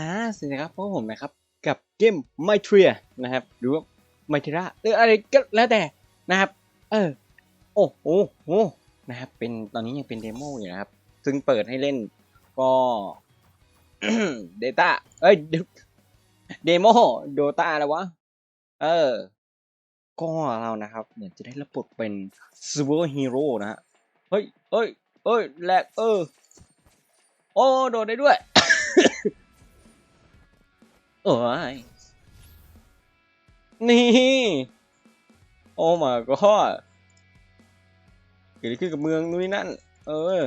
อ่าสวัสดีครับพวกผมนะครับ กับเกม m y t r i a นะครับ หรือว่า m y t r a หรืออะไรก็แล้วแต่นะครับ เออ โอ้โหโหนะครับ เป็นตอนนี้ยังเป็นเดโมอยู่นะครับ ซึ่งเปิดให้เล่นก็ Data เอ้ยเดโมโดตาอะไรวะ เออ ก็เรานะครับเนี่ยจะได้รับบทเป็นซูเปอร์ฮีโร่นะฮะเฮ้ยเฮ้ยเฮ้ยแลกเออ โอ้ โดดได้ด้วย อ้ยนี่ โอ้ my god เกิดอะไรขึ้นกับเมืองนู้นนั่น เออ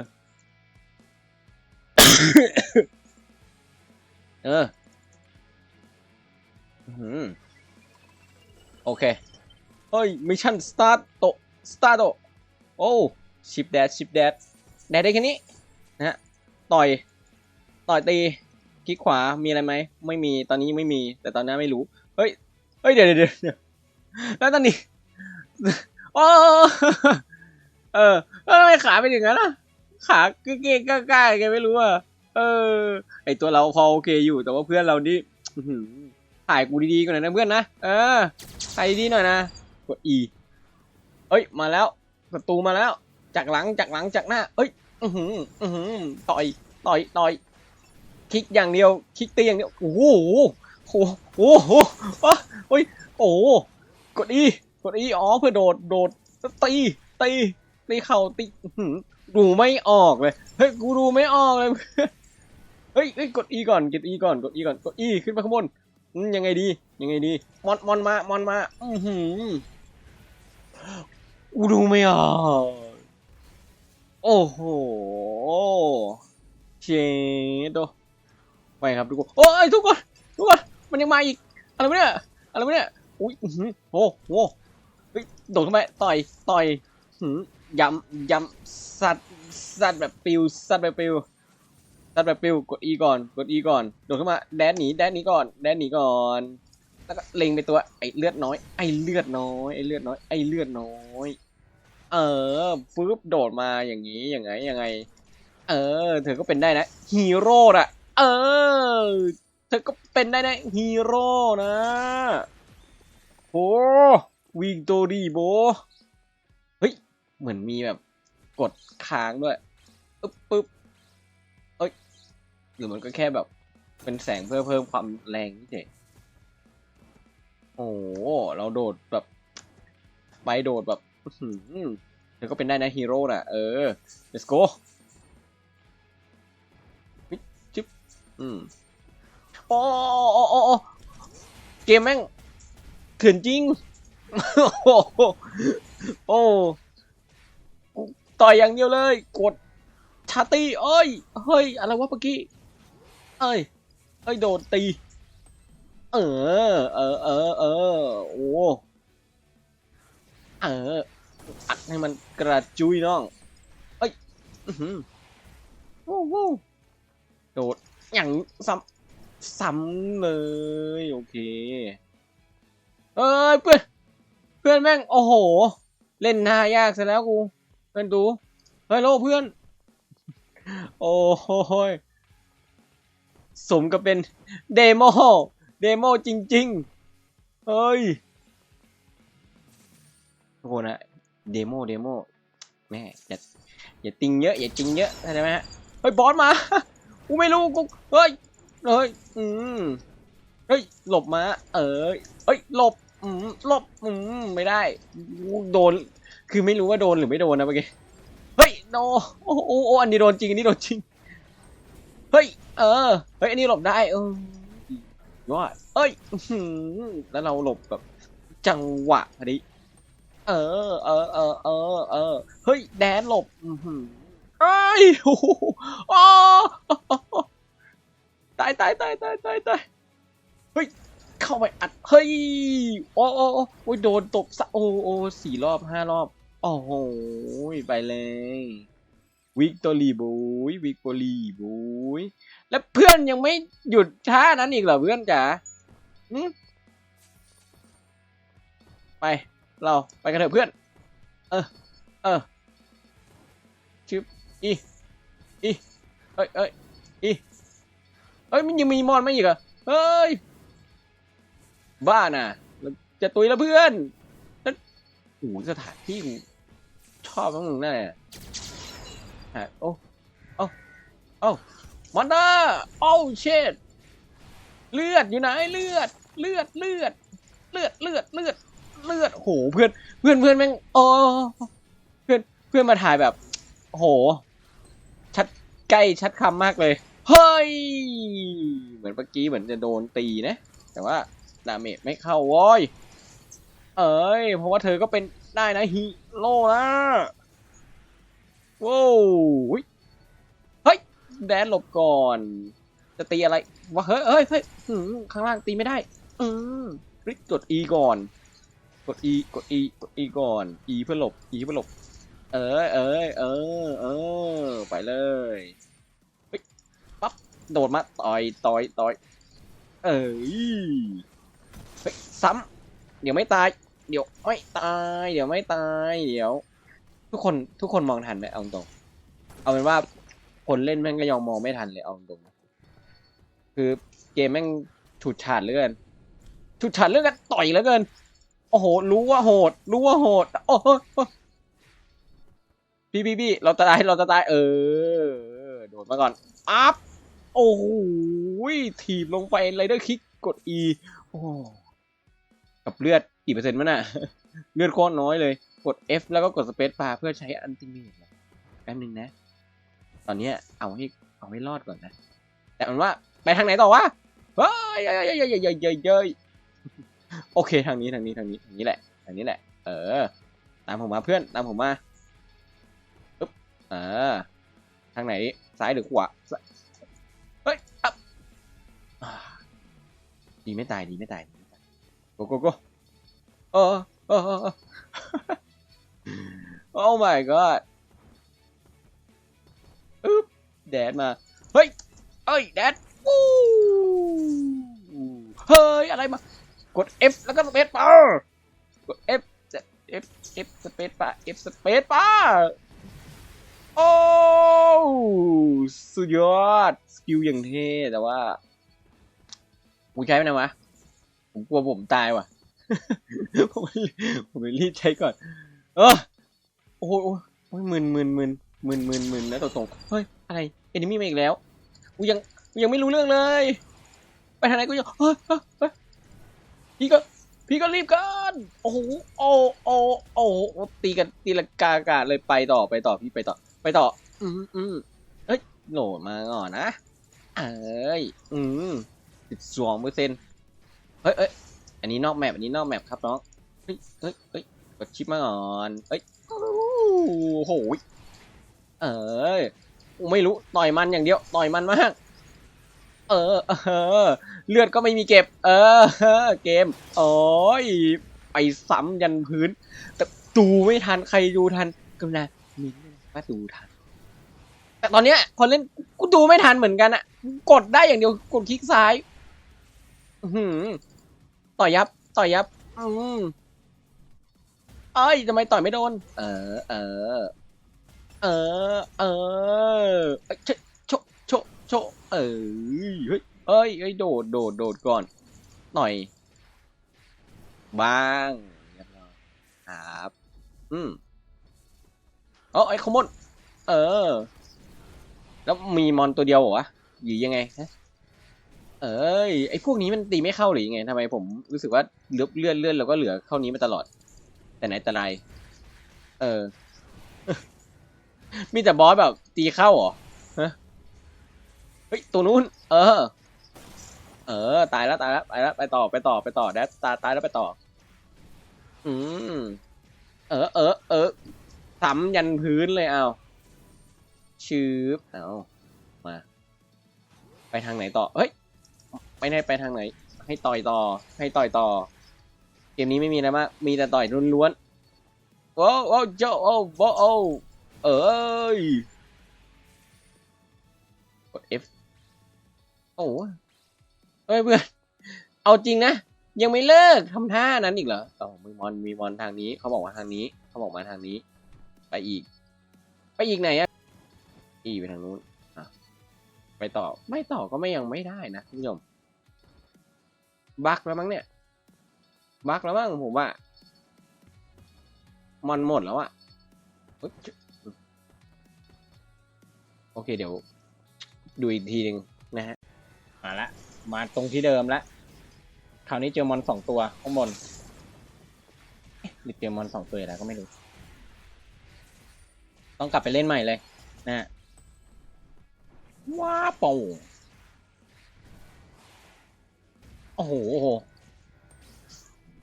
เออโอเค เฮ้ย มิชชั่นสตาร์ทโตสตาร์ทโตโอ้ ชิปแดด ชิปแดด แดดได้แค่นี้ นะฮะ ต่อย ต่อยตี คลิกขวา มีอะไรไหม ไม่มี ตอนนี้ยังไม่มี แต่ตอนนี้ไม่รู้ เฮ้ย เฮ้ย เดี๋ยวเดี๋ยวแล้วตอนนี้โอ้เออแล้วทำไมขาเป็นอย่างนั้นล่ะ ขาเก้ๆก้าๆแกไม่รู้อะ เออ ไอตัวเราพอโอเคอยู่ แต่ว่าเพื่อนเรานี่ถ่ายกูดีๆก่อนหน่อยนะเพื่อนนะ เออ ถ่ายดีๆหน่อยนะ กด E เอ้ย มาแล้ว ประตูมาแล้ว จากหลัง จากหลัง จากหน้า เอ้ย อือหือ อือหือ ต่อย ต่อย ต่อย คลิกอย่างเดียว คลิกตีอย่างเดียว โอ้โห โอ้โห โอ้โหอะเฮ้ยโอ้โหกด E กด E อ๋อเพื่อโดด โดด ตี ตี ตีเข่าตีดูไม่ออกเลย เฮ้ย กูดูไม่ออกเลย เฮ้ยเฮ้ย กด E ก่อน กด E ก่อน กด E ก่อน กด E ขึ้นไปข้างบนยังไงดี ยังไงดี มอน มอนมา มอนมา อือหือกูดูไม่ออกโอ้โหเชโด ไปครับทุกคนโอ้ยทุกคนทุกคนมันยังมาอีกอะไรวะเนี่ยอะไรวะเนี่ยอุ้ยโอ้โหเฮ้ยโดดเข้าไปต่อยต่อยหือยำยำสัตว์สัตว์แบบปิวสัตว์แบบปิวสัตว์แบบปิวกด E ก่อนกด E ก่อนโดดขึ้นมาแดนหนีแดนหนีก่อนแดนหนีก่อนแล้วก็เล็งไปตัวไอเลือดน้อยไอเลือดน้อยไอเลือดน้อยไอเลือดน้อยเออปึ๊บโดดมาอย่างนี้อย่างไงยังไง เออ เธอก็เป็นได้นะฮีโร่อะ เออ เธอก็เป็นได้นะฮีโร่นะโอ้วิกตอรี่โบ เฮ้ย เหมือนมีแบบกดค้างด้วยปึ๊บปึ๊บเอ้ย หรือมันก็แค่แบบ เป็นแสงเพื่อเพิ่มความแรงนี่เฉยโอ้เราโดดแบบ ไปโดดแบบเธอก็เป็นได้นะฮีโร่น่ะ เออ let's go อืมโอ้โอ้โอ้โอ้เกมแม่งเถื่อนจริง โอ้โหโอ้กูต่อยอย่างเดียวเลย กดชาตีเอ้ย เฮ้ย อะไรวะเมื่อกี้ เอ้ย เอ้ย โดดตี เออ เออ เออ เออ โอ้ เออ อัดให้มันกระจุยน้อง เอ้ย อื้อหือวู้วู้โดด อย่างซ้ำซ้ำเลย โอเค เอ้ยเพื่อน เพื่อนแม่ง โอ้โห เล่นหน้ายากซะแล้วกูเพื่อนดูเฮ้ยโลเพื่อน โอ้โหสมกับเป็นเดโมเดโมจริง ๆ เฮ้ยทุกคนนะเดโมเดโมแม่อย่าอย่าติงเยอะ อย่าจริงเยอะเข้าใจไหมฮะเฮ้ยบอสมา กูไม่รู้กูเฮ้ยเฮ้ยอืมเฮ้ยหลบมาเออเฮ้ยหลบอืมหลบอืมไม่ได้กูโดน คือไม่รู้ว่าโดนหรือไม่โดนนะเมื่อกี้เฮ้ยโนโอ้โหอ้โอ้อันนี้โดนจริงอันนี้โดนจริงเฮ้ยเออเฮ้ยอันนี้หลบได้เออยอดเอ้ยแล้วเราหลบแบบจังหวะพอดีเออเออเออเออเออเฮ้ยแดนหลบ อ้ยโอ้โหตายตายตายตายตายตายเฮ้ย เข้าไปอัด เฮ้ย โอ้โอ้โอ้โอ้ยโดนตบสะโอ้โอ้สี่รอบห้ารอบ โอ้โห ไปเลย วิกตอรี่บุยวิกตอรี่บุยแล้วเพื่อนยังไม่หยุดท่านั้นอีกเหรอเพื่อนจ๋าไป เราไปกันเถอะเพื่อน เออ เออ อีอีเอ้ยเอ้ยอีเฮ้ยมันยังมีมอนไมาอีกเหรอเฮ้ย บ้าน่ะเราจะตุยแล้วเพื่อนนั่นโอ้โหสถานที่กูชอบมากมึงแน่ฮะโอ้โอ้โอ้มอนเตอร์โอ้เชดเลือดอยู่ไหนเลือด เลือดเลือด เลือดเลือดเลือดเลือดโหเพื่อนเพื่อนเพื่อนแม่งโอ้เพื่อนเพื่อนมาถ่ายแบบโห ใกล้ชัดคำมากเลย เฮ้ย เหมือนเมื่อกี้เหมือนจะโดนตีนะ แต่ว่าดาเมจไม่เข้าว้ยเอ้ย เพราะว่าเธอก็เป็นได้นะฮีโร่นะว้าวเฮ้ย แดนหลบก่อน จะตีอะไรวะเฮ้ยเฮ้ยเฮ้ยข้างล่างตีไม่ได้ อืมริกกด E ก่อน กด E กด E กด E ก่อน E เพื่อหลบ E เพื่อหลบ เอ้ยเอ้ยเออเออไปเลยปั๊บโดดมาต่อยต่อยต่อยเอ้ยซ้ำเดี๋ยวไม่ตาย เดี๋ยวไม่ตาย เดี๋ยวไม่ตายเดี๋ยว ทุกคนทุกคนมองทันไหมเอาตรงเอาเป็นว่าคนเล่นแม่งก็ยังมองไม่ทันเลยเอาตรงคือเกมแม่งฉุดฉาดเลือนฉุดฉาดเลือเกินต่อยเหลือเกิน โอ้โห รู้ว่าโหด รู้ว่าโหดโอ้โห พี่พี่พี่เราจะตายเราจะตาย เออ โดดมาก่อน อัพ โอ้โหถีบลงไปไรเดอร์คิกกด E โอ้กับเลือดกี่เปอร์เซ็นต์มันน่ะ เลือดโคตรน้อยเลย กด F แล้วก็กดสเปซบาร์เพื่อใช้อันติเมทแป๊บนึงนะ ตอนนี้เอาให้เอาให้รอดก่อนนะ แต่มันว่าไปทางไหนต่อวะ เฮ้ยเย้ยเย้ยเย้ยเย้ยเย้ยเย้ยโอเคทางนี้ทางนี้ทางนี้ทางนี้แหละ ทางนี้แหละ เออ ตามผมมาเพื่อน ตามผมมา อ่าทางไหนซ้ายหรือขวาเฮ้ยอัพอ่าดีไม่ตายดีไม่ตายโกโกโกเออเออโอ้ my god อึ๊บแดดมา เฮ้ยเอ้ยแดดวู้เฮ้ย อะไรมา กด F แล้วก็สเปซบาร์กด F F F สเปซบาร์ F สเปซบาร์ โอ้สุดยอด สกิลอย่างเท่แต่ว่ากูใช้ไม่ได้วะ ผมกลัวผมตายว่ะ ผมผมไปรีบใช้ก่อน เออโอ้โหโอ้ยมึนมึนมึนมึนมึนมึนแล้วตรงๆเฮ้ย อะไร เอนิมี่มาอีกแล้ว กูยังกูยังไม่รู้เรื่องเลย ไปทางไหนกูยังเฮ้ยเฮ้ยพี่ก็ พี่ก็รีบกันโอ้โหโอ้โอ้โอ้โอ้ตีกันตีละกากาเลยไปต่อไปต่อพี่ไปต่อ ไปต่อ อืมอืมเอ้ยโหลดมาก่อนนะเอ้ย อืมสิบสองเปอร์เซ็นต์เฮ้ยเอ้ยอันนี้นอกแมปอันนี้นอกแมปครับน้อง เฮ้ยเฮ้ยเฮ้ยกดชิปมาก่อนเอ้ย โอ้โหยเอ้ยไม่รู้ ต่อยมันอย่างเดียว ต่อยมันมาก เออ เออ เลือดก็ไม่มีเก็บ เออ เกม โอ้ย ไปซ้ำยันพื้น แต่ดูไม่ทัน ใครดูทันก็นะมิน ว่าดูทัน แต่ตอนเนี้ยคนเล่นกูดูไม่ทันเหมือนกันอะกดได้อย่างเดียวกดคลิกซ้าย อื้อหือต่อยยับ ต่อยยับ อืมเอ้ยทำไมต่อยไม่โดน เออ เออ เออ เออเอ้ยโชโชโชโชเอ้ยเฮ้ยเอ้ยเอ้ยโดดโดดโดดก่อน หน่อย บ้างเรียบร้อยครับ อืม เออไอ้ขโมนเออ แล้วมีมอนตัวเดียวเหรอวะหรือยังไงเอ้ยไอ้พวกนี้มันตีไม่เข้าหรือยังไงทำไมผมรู้สึกว่าเลือดเลื่อนเลื่อนแล้วก็เหลือเข้านี้มาตลอด แต่ไหนแต่ไรเออ มีแต่บอสแบบ ตีเข้าเหรอฮะเฮ้ยตัวนู้น เออ เออ ตายแล้วตายแล้วตายแล้วไปต่อไปต่อไปต่อแดดตายตายแล้วไปต่อ อืมเออเออเออ ซ้ำยันพื้นเลยเอาชืบเอามา ไปทางไหนต่อ เฮ้ยไม่ได้ไปทางไหน ให้ต่อยต่อ ให้ต่อยต่อ เกมนี้ไม่มีอะไรมาก มีแต่ต่อยล้วนๆโอ้โอ้เจ้าโอ้โอ้โอ้เอ้ย กด F โอ้เอ้ยเพื่อน เอาจริงนะ ยังไม่เลิกทำท่านั้นอีกเหรออ๋อมีมอน มีมอนทางนี้ เขาบอกว่าทางนี้ เขาบอกมาทางนี้ ไปอีก ไปอีกไหนอะอีไปทางนู้นอะไปต่อไม่ต่อก็ไม่ยังไม่ได้นะท่านผู้ชมบักแล้วมั้งเนี่ยบักแล้วมั้งผมว่ามันหมดแล้วอะโอเคเดี๋ยว ดูอีกทีหนึ่งนะฮะมาละ มาตรงที่เดิมละคราวนี้เจอมอนสองตัวข้างบนหรือเจอมอนสองตัวอะไรก็ไม่รู้ ต้องกลับไปเล่นใหม่เลยนะฮะว้าป่งโอ้โหโอ้โห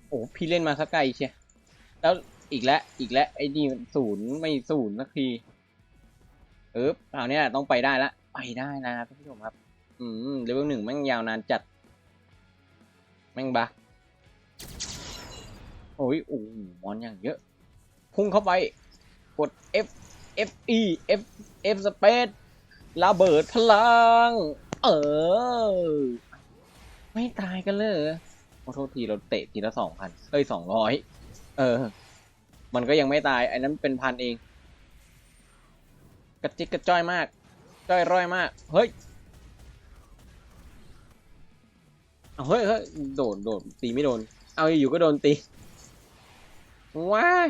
โอ้โหพี่เล่นมาสักไกลเชียแล้วอีกแล้วอีกแล้วไอ้นี่ศูนย์ไม่ศูนย์สักทีเออคราวนี้ต้องไปได้ละไปได้นะครับท่านผู้ชมครับ อืมเลเวลหนึ่งแม่งยาวนานจัด แม่งบักโอ้ยโอ้มอนอย่างเยอะ พุ่งเข้าไป กด F F E F F space ระเบิดพลัง เออ ไม่ตายกันเลยเหรอขอโทษทีเราเตะทีละสองพันเอ้ยสองร้อยเออ มันก็ยังไม่ตายไอันนั้นเป็นพันเอง กระจิกกระจ้อยมาก จ้อยร่อยมาก เฮ้ยเอาเฮ้ยเฮ้ยโดดโดดตีไม่โดน เอาอยู่ก็โดนตีว้าย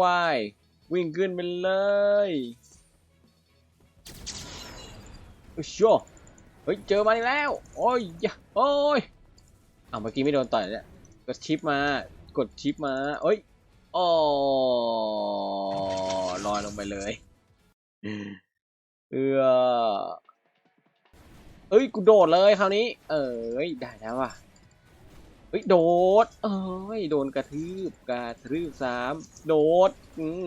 ว้าย วิ่งขึ้นไปเลยอุ๊ยชัวเฮ้ยเจอมาอีกแล้ว โอ้ยยะโอ้ยเอาเมื่อกี้ไม่โดนต่อยเนี่ยกดชิปมา กดชิปมาเอ้ยอ๋อลอยลงไปเลยเออเอ้ยกูโดดเลยคราวนี้ เอ้ยได้แล้วว่ะเฮ้ยโดด เอ้ยโดนกระทืบกระทืบสามโดด อืม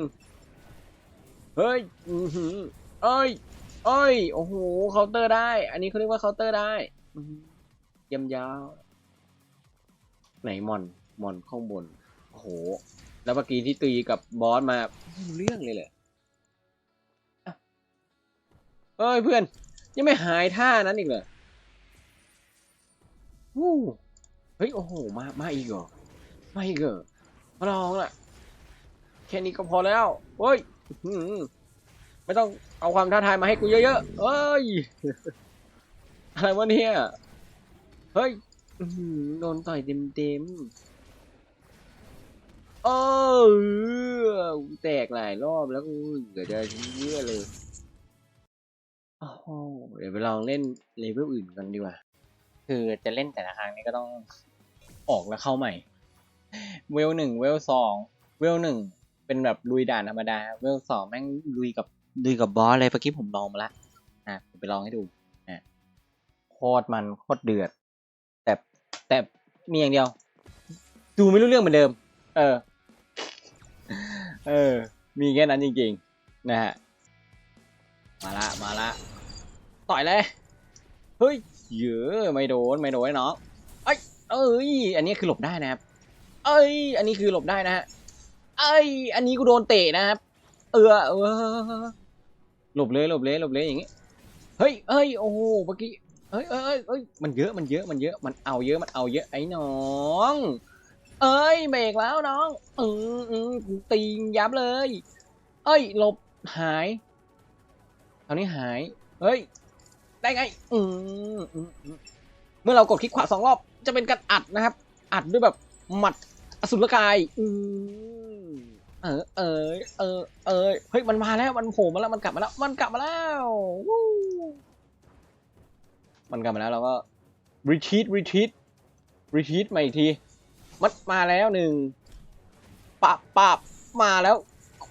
เฮ้ย อือหือเอ้ย เอ้ย โอ้โห เคาน์เตอร์ได้ อันนี้เขาเรียกว่าเคาน์เตอร์ได้เยี่ยมยาว ไหนมอน มอนข้างบน โอ้โห แล้วเมื่อกี้ที่ตีกับบอสมาไม่รู้เรื่องเลยเหรออะเอ้ยเพื่อน ยังไม่หายท่านั้นอีกเหรอวู้เฮ้ย โอ้โห มา มาอีกเหรอ มาอีกเหรอมาลองล่ะ แค่นี้ก็พอแล้ว เฮ้ย อื้อหือไม่ต้องเอาความท้าทายมาให้กูเยอะๆเฮ้ย อะไรวะเนี่ย เฮ้ยอื้อหือโดนต่อยเต็มๆเออแตกหลายรอบแล้วกูเหลือจะเยอะเลยโอ้โหเดี๋ยวไปลองเล่นเลเวลอื่นกันดีกว่า คือจะเล่นแต่ละครั้งนี้ก็ต้องออกแล้วเข้าใหม่ เวลหนึ่งเวลสองเวลหนึ่ง เป็นแบบลุยด่านธรรมดาเวลสองแม่งลุยกับลุยกับบอสเลยเมื่อกี้ผมลองมาละอะผมไปลองให้ดูอะโคตรมันโคตรเดือด แต่แต่มีอย่างเดียว ดูไม่รู้เรื่องเหมือนเดิม เออ เออ มีแค่นั้นจริงๆ นะฮะ มาละมาละต่อยเลยเฮ้ยเยอะไม่โดนไม่โดนไอ้น้องเอ้ยเอ้ย อันนี้คือหลบได้นะครับ เอ้ย อันนี้คือหลบได้นะฮะ เอ้ย อันนี้กูโดนเตะนะครับ เออเออหลบเลยหลบเลยหลบเลยอย่างงี้ เฮ้ยเอ้ย โอ้โห เมื่อกี้เอ้ยเอ้ยเอ้ยเอ้ย มันเยอะ มันเยอะ มันเยอะ มันเอาเยอะ มันเอาเยอะ ไอ้น้อง เอ้ย เบรกแล้วน้อง อืมอืมตียับเลย เอ้ย หลบหายคราวนี้หาย เฮ้ย ได้ไง อืมอืมอืมเมื่อเรากดคลิกขวาสองรอบ จะเป็นการอัดนะครับ อัดด้วยแบบหมัดอสุรกาย อืม เออเออเออเออเฮ้ยมันมาแล้วมันโผล่มาแล้วมันกลับมาแล้ว มันกลับมาแล้วมันกลับมาแล้วเราก็ retreat retreat retreat มาอีกทีมันมาแล้วหนึ่งปะปะมาแล้ว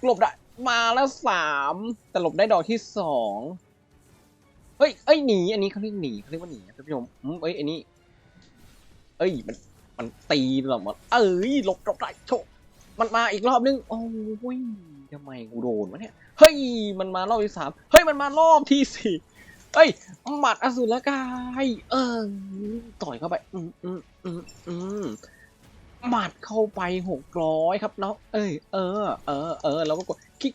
หลบได้มาแล้วสามแต่หลบได้ดอกที่สองเฮ้ยเอ้ยหนีอันนี้เขาเรียกหนีเขาเรียกว่าหนีท่านผู้ชมอืมเอ้ยอันนี้ เอ้ยมันมันตีหลบหมดเอ้ยหลบหลบได้โชว์ มันมาอีกรอบนึง โอ้ยทำไมกูโดนวะเนี่ย เฮ้ย มันมารอบที่สามเฮ้ย มันมารอบที่สี่เฮ้ย หมัดอสุรกาย เออ ต่อยเข้าไป อืมอืมอืมอืมหมัดเข้าไปหกร้อยครับน้อง เอ้ย เออ เออ เออแล้วก็กดคลิก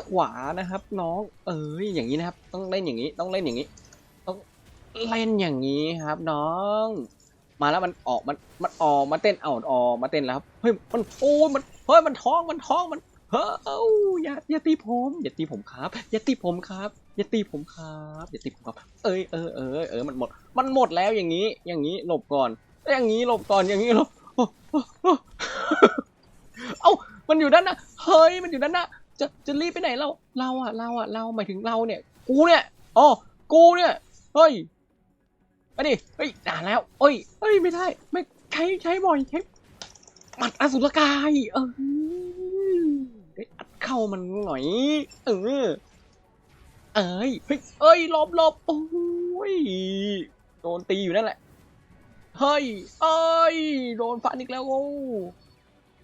ขวานะครับ น้อง เอ้ย อย่างนี้นะครับ ต้องเล่นอย่างนี้ ต้องเล่นอย่างนี้ ต้องเล่นอย่างนี้ครับ น้อง มาแล้วมันออกมันมันออกมาเต้นเอาออกมาเต้นแล้วครับเฮ้ยมันโอ้มันเฮ้ยมันท้องมันท้องมันเฮ้ยอย่าอย่าตีผมอย่าตีผมครับอย่าตีผมครับอย่าตีผมครับอย่าตีผมครับ เอ้ยเออเออเออมันหมด มันหมดแล้วอย่างนี้ อย่างนี้หลบก่อนอย่างนี้หลบก่อนอย่างนี้หลบโอ้โอ้โอ้เอ้ามันอยู่ด้านหน้าเฮ้ยมันอยู่ด้านหน้าจะจะรีบไปไหนเราเราอะเราอะเราหมายถึงเราเนี่ย กูเนี่ยอ๋อกูเนี่ยเฮ้ย ไปดิ เฮ้ยด่าแล้วเอ้ยเอ้ย ไม่ได้ ไม่ใช้ใช้บ่อยใช้หมัดอสุรกาย เออได้อัดเข้ามันหน่อย เออ เอ้ย เฮ้ย เอ้ยหลบหลบโอ้ย โดนตีอยู่นั่นแหละ เฮ้ย เอ้ย โดนฟันอีกแล้วโอ้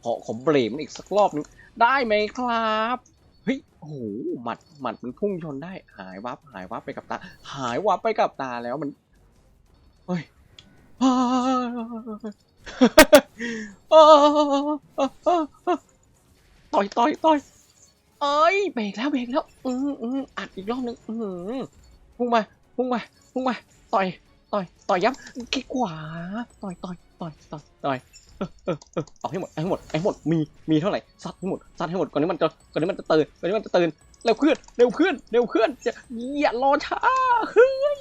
ขอขอเบรมมันอีกสักรอบนึง ได้ไหมครับ เฮ้ย โอ้โห หมัด หมัดมันพุ่งชนได้ หายวับ หายวับไปกับตา หายวับไปกับตาแล้วมัน เฮ้ยต่อยต่อยต่อยเอ้ยเบรกแล้วเบรกแล้ว อืมอืมอัดอีกรอบนึงอืมพุ่งมาพุ่งมาพุ่งมาต่อยต่อยต่อยยับคิกขวาต่อยต่อยต่อยต่อยต่อยเออเออเอาให้หมดเอาให้หมดเอาให้หมดมีมีเท่าไหร่ซัดให้หมดซัดให้หมดก่อนที่มันจะก่อนที่มันจะตื่นก่อนที่มันจะตื่นเร็วเพื่อนเร็วเพื่อนเร็วเพื่อนอย่ารอช้าเฮ้ย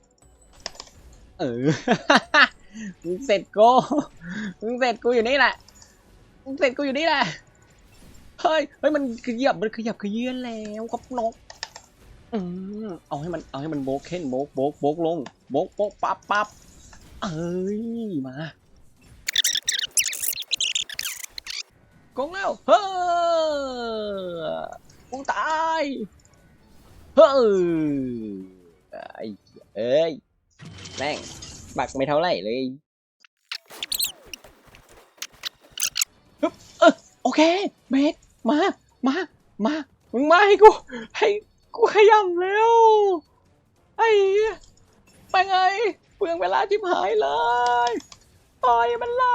เออมึงเสร็จกูมึงเสร็จกูอยู่นี่แหละมึงเสร็จกูอยู่นี่แหละเฮ้ยเฮ้ยมันขยับมันขยับขยื่นแล้วครับนกอืมเอาให้มันเอาให้มันโบกเค้นโบกโบกโบกลงโบกโบกปั๊บปั๊บเอ้ยมากงแล้วเฮ้อกูตายเฮ้อไอ้เอ้ย แม่งบักไม่เท่าไหร่เลยฮึบเออโอเคเบรกมา มา มา มึงมาให้กู ให้กูขยำแล้วไอ้ไปไงเปลืองเวลาจิบหายเลยปล่อยมันเล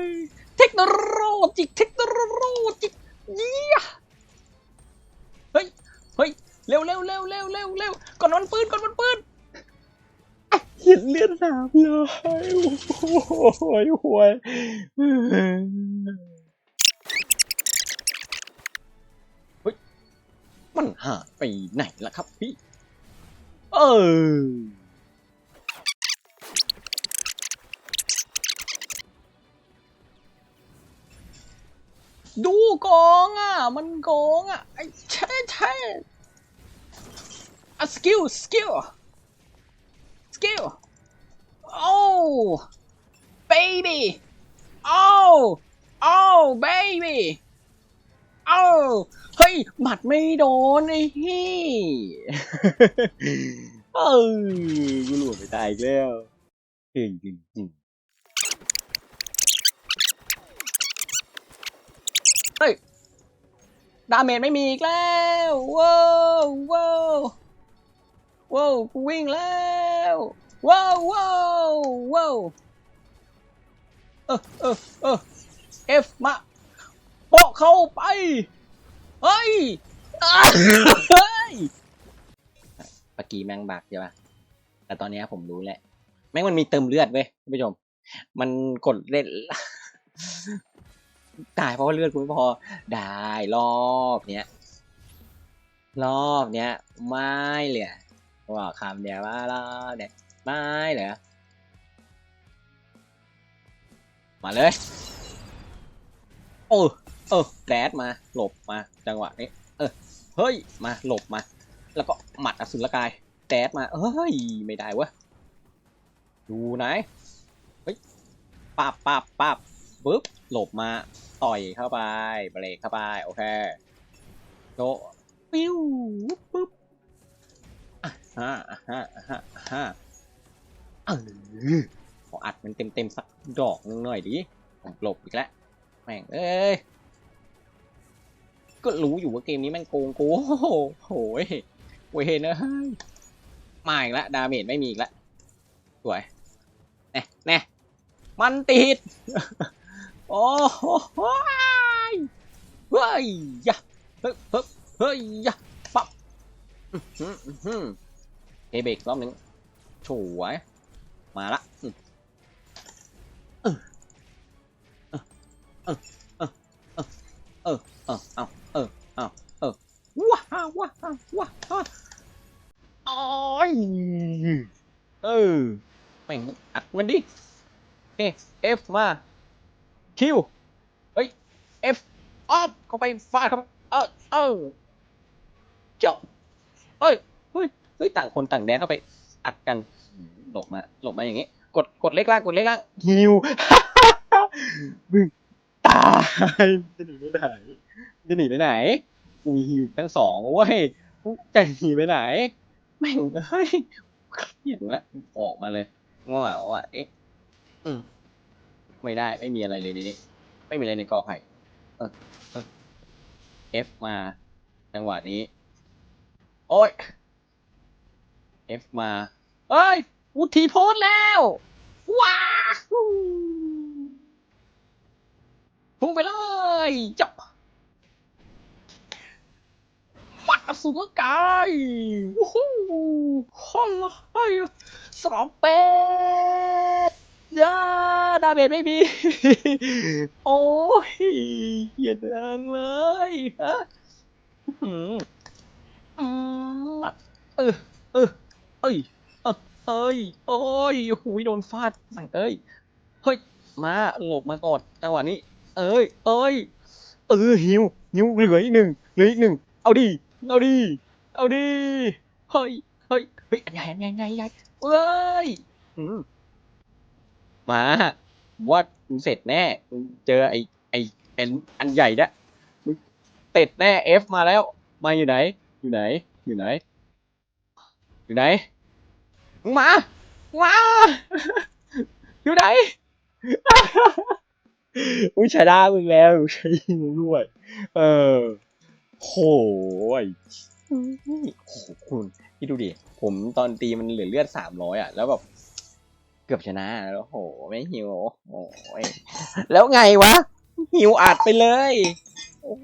ยเทคโนโลยีเทคโนโลยีเยี่ยเฮ้ย เฮ้ย เร็วเร็วเร็วเร็วเร็วเร็วก่อนมันปืนก่อนมันปืน เห็นเลือดสามเลยโอ้โหวยเฮ้ย มันหายไปไหนล่ะครับพี่ เออดูกองอะ มันกองอะไอ้ใช่ใช่อะสกิลสกิล skill. Oh, baby. Oh, oh, baby. Oh, เฮ้ยหมัดไม่โดนไอ้ฮี่เออกูหลวมไปตายอีกแล้วจริงจริงจริงเฮ้ย ดาเมจไม่มีอีกแล้ว ว้าวว้าวว้าวกูวิ่งแล้ว ว้าวว้าวว้าวเออเออเออเอฟมาโปะเข้าไปเฮ้ยอะเฮ้ยปากีแมงบักใช่ปะแต่ตอนเนี้ยผมรู้แล้วแม่งมันมีเติมเลือดเว้ยท่านผู้ชม มันกดเล่นตายเพราะว่าเลือดกูไม่พอ ได้รอบเนี้ย รอบเนี้ย ไม่เหลือ บอกคำเดียวว่าเราเนี่ยไม่เหรอมาเลย โอ้เออแดดมา หลบมา จังหวะนี้ เออ เฮ้ย มา หลบมา แล้วก็หมัดอสุรกายแดดมา เฮ้ย ไม่ได้เวะดูไหน เฮ้ยปับปับปับปึ๊บ หลบมา ต่อยเข้าไป เบรกเข้าไป โอเค โดปิ้วปึ๊บ ฮ่าฮ่าฮ่าฮ่าเออขออัดมันเต็มเต็มๆสักดอกหนึงหน่อยดิหลบอีกแล้วแม่งเอ้ยก็รู้อยู่ว่าเกมนี้แม่งโกงกูโอ้โหโหยเวยนะเฮ้ยมาอีกแล้วดาเมจไม่มีอีกแล้วสวยแน่แน่มันติด โอ้โหเฮ้ยยะเฮ้ยเฮ้ยเฮ้ยะปั๊บอื้อหืออื้อหือ เอเบรกรอบหนึ่งสวยมาละอืมเออเออเออเออเออเอาเออเอาเออว้าวว้าวว้าวโอ้ยเออแม่งอัดมันดิเอเอฟมาคิวเฮ้ย F ออฟเข้าไปฟาดครับเออเออเจาะเฮ้ย ฮ้ยเฮ้ยต่างคนต่างแดนเข้าไปอัดกันหลบมาหลบมาอย่างงี้ กดกดเล็กล่างกดเล็กล่างฮิวมึงตายจะหนีไปไหนจะหนีไปไหนมีฮิวทั้งสองเว้ยจะหนีไปไหนแม่งเฮ้ยเห็นละออกมาเลยว่าว่าเอ๊ะอืมไม่ได้ไม่มีอะไรเลยในนี้ไม่มีอะไรในกอไผ่เออเออ F มาจังหวะนี้ โอ้ย F มา เอ้ย วุธีโพสแล้ว ว้าวพุ่งไปเลยจับปัดอสุรกายวู้ฮู้ฮัลโหลสองเป็ดยาดาเมจไม่มี โอ้ยเหี้ยดังเลยฮะอืมอืมเออเออ เอ้ย เออเอ้ย โอ้ยหูยโดนฟาดสั่งเอ้ย เฮ้ย มาหลบมาก่อนจังหวะนี้ เอ้ย เอ้ย เออหิวหิวเหลืออีกหนึ่งเหลืออีกหนึ่ง เอาดิ เอาดิ เอาดิ เฮ้ย เฮ้ย เฮ้ยอันใหญ่อันใหญ่ใหญ่ใหญ่เอ้ยมาว่ามึงเสร็จแน่ เจอไอไอเอ็นอันใหญ่นะมึงเต็ดแน่เอฟมาแล้ว มาอยู่ไหน อยู่ไหน อยู่ไหน อยู่ไหน มึงมามาอยู่ไหนอุ้ยชนะมึงแล้วใช้ยิงมึงด้วย เออโหยโหคุณพี่ดูดิ ผมตอนตีมันเหลือเลือดสามร้อยอะ แล้วแบบเกือบชนะแล้วโห ไม่หิวโอ้ยแล้วไงวะ หิวอัดไปเลย โอ้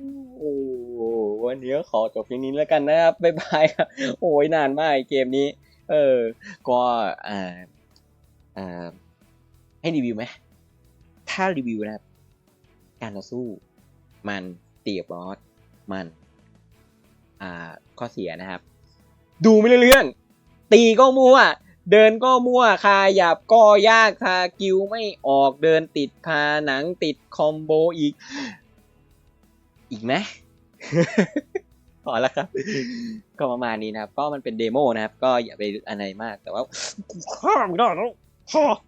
วันนี้ขอจบเพียงนี้แล้วกันนะครับ บ๊ายบายครับ โอ้ยนานมากเกมนี้ เออ ก็อ่าอ่าให้รีวิวไหมถ้ารีวิวนะครับ การต่อสู้ มันตีกับบอสมัน อ่า ข้อเสียนะครับ ดูไม่เรื่อง ตีก็มั่ว เดินก็มั่วคาหยับก็ยากคากิวไม่ออกเดินติดคาหนังติดคอมโบอีก อีกไหม อแล้วครับ ก็ประมาณนี้นะครับ ก็มันเป็นเดโมนะครับ ก็อย่าไปอะไรมาก แต่ว่าข้ามได้แล้ว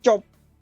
จบ